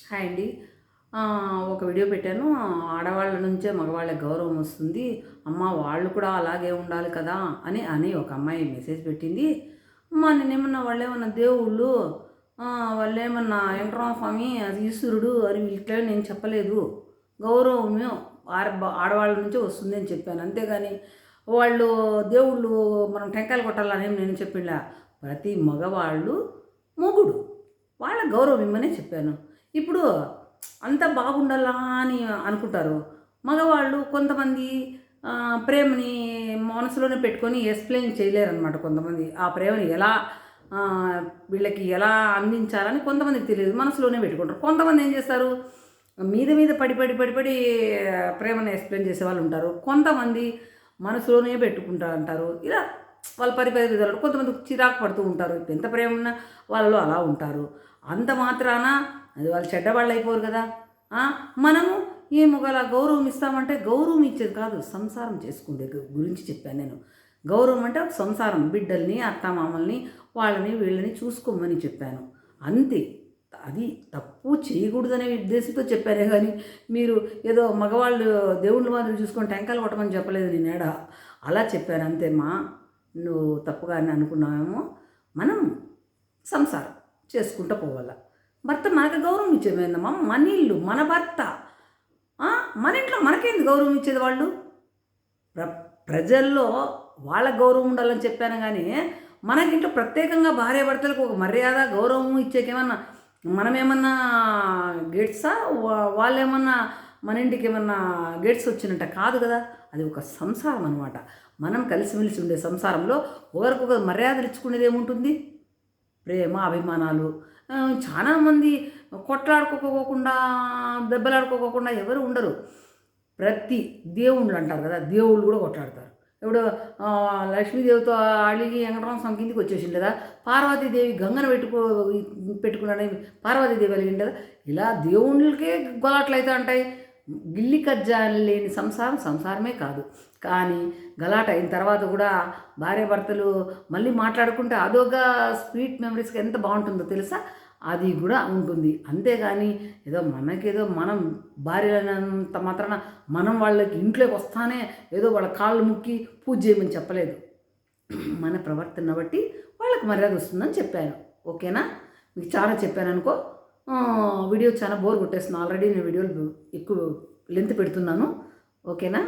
Hi అండి. ఒక video పెట్టాను. ఆడవాళ్ళ నుంచే మగవాళ్ళకి గౌరవం వస్తుంది. అమ్మ వాళ్ళు కూడా అలాగే ఉండాలి కదా అని అని ఒక అమ్మాయి మెసేజ్ పెట్టింది. అమ్మ నేనేమన్నా వాళ్ళు ఏమన్నా దేవుళ్ళు వాళ్ళేమన్నా వాళ్ళు ఏమన్నా స్వామి అది ఈశ్వరుడు అని వీళ్ళ నేను చెప్పలేదు. గౌరవం ఆడ ఆడవాళ్ళ నుంచే వస్తుంది అని చెప్పాను. అంతేగాని వాళ్ళు దేవుళ్ళు మనం టెంకాయలు కొట్టాలని నేను చెప్పిలా. ప్రతి మగవాళ్ళు మొగుడు. వాళ్ళ గౌరవం ఇమ్మనే చెప్పాను. ఇప్పుడు అంత బాగుండాలా అని అనుకుంటారు. మగవాళ్ళు కొంతమంది ప్రేమని మనసులోనే పెట్టుకొని ఎక్స్ప్లెయిన్ చేయలేరన్నమాట కొంతమంది. ఆ ప్రేమని ఎలా వీళ్ళకి ఎలా అందించాలని కొంతమందికి తెలియదు. మనసులోనే పెట్టుకుంటారు. కొంతమంది ఏం చేస్తారు? మీద మీద పడి పడి పడి పడి ప్రేమను ఎక్స్ప్లెయిన్ చేసే వాళ్ళు ఉంటారు. కొంతమంది మనసులోనే పెట్టుకుంటారు అంటారు ఇలా వాళ్ళ పరిపరి విధాలు. కొంతమంది చిరాకు పడుతూ ఉంటారు. ఎంత ప్రేమ ఉన్నా వాళ్ళు అలా ఉంటారు. అంత మాత్రాన? అది వాళ్ళు చెడ్డవాళ్ళు అయిపోరు కదా. మనము ఏ మొగల గౌరవం ఇస్తామంటే గౌరవం ఇచ్చేది కాదు సంసారం చేసుకుండే గురించి చెప్పాను నేను. గౌరవం అంటే ఒక సంసారం బిడ్డల్ని అత్తమామల్ని వాళ్ళని వీళ్ళని చూసుకోమని చెప్పాను. అంతే. అది తప్పు చేయకూడదనే ఉద్దేశంతో చెప్పానే కానీ మీరు ఏదో మగవాళ్ళు దేవుళ్ళు మాత్రం చూసుకొని టెంకాయలు కొట్టమని చెప్పలేదు నేనేడ అలా చెప్పాను అంతేమ్మా నువ్వు తప్పుగా అని అనుకున్నావేమో? మనం సంసారం. చేసుకుంటూ పోవాలా. భర్త మనకు గౌరవం ఇచ్చేమేందమ్మా మన ఇల్లు మన భర్త. మన ఇంట్లో మనకేంది గౌరవం ఇచ్చేది వాళ్ళు? ప్ర ప్రజల్లో వాళ్ళ గౌరవం ఉండాలని చెప్పాను కానీ మనకింట్లో ప్రత్యేకంగా భార్య భర్తలకు ఒక మర్యాద గౌరవం ఇచ్చేకేమన్నా మనమేమన్నా గేట్సా వా- వాళ్ళేమన్నా మన ఇంటికి ఏమన్నా గేట్స్ వచ్చినట్ట కాదు కదా? అది ఒక సంసారం అనమాట మనం కలిసిమెలిసి ఉండే సంసారంలో ఒకరికొకరు మర్యాదలు ఇచ్చుకునేది ఏముంటుంది ప్రేమ అభిమానాలు. చాలామంది కొట్లాడుకోకోకుండా దెబ్బలాడుకోకోకుండా ఎవరు ఉండరు. ప్రతి దేవుళ్ళు అంటారు కదా దేవుళ్ళు కూడా కొట్లాడతారు. ఇప్పుడు లక్ష్మీదేవితో అడిగి వెంకటరామ స్వామి కిందికి వచ్చేసింది కదా పార్వతీదేవి గంగను పెట్టుకో పెట్టుకున్నాడని పార్వతీదేవి అలిగింది కదా ఇలా దేవుళ్ళకే గొలాట్లు అయితే ఉంటాయి గిల్లి కజ్జాలు లేని సంసారం సంసారమే కాదు. కానీ గలాట అయిన తర్వాత కూడా భార్య భర్తలు మళ్ళీ మాట్లాడుకుంటే అదొక స్వీట్ మెమరీస్కి ఎంత బాగుంటుందో తెలుసా? అది కూడా ఉంటుంది. అంతేగాని ఏదో మనకేదో మనం భార్యనంత మాత్రాన మనం వాళ్ళకి ఇంట్లోకి వస్తానే ఏదో వాళ్ళ కాళ్ళు ముక్కి పూజ చేయమని చెప్పలేదు. మన ప్రవర్తన బట్టి వాళ్ళకి మర్యాద వస్తుందని చెప్పాను. ఓకేనా? మీకు చాలా చెప్పాను అనుకో. వీడియో చాలా బోర్ కొట్టేస్తున్నాను ఆల్రెడీ నేను వీడియోలు ఎక్కువ లెంత్ పెడుతున్నాను. ఓకేనా?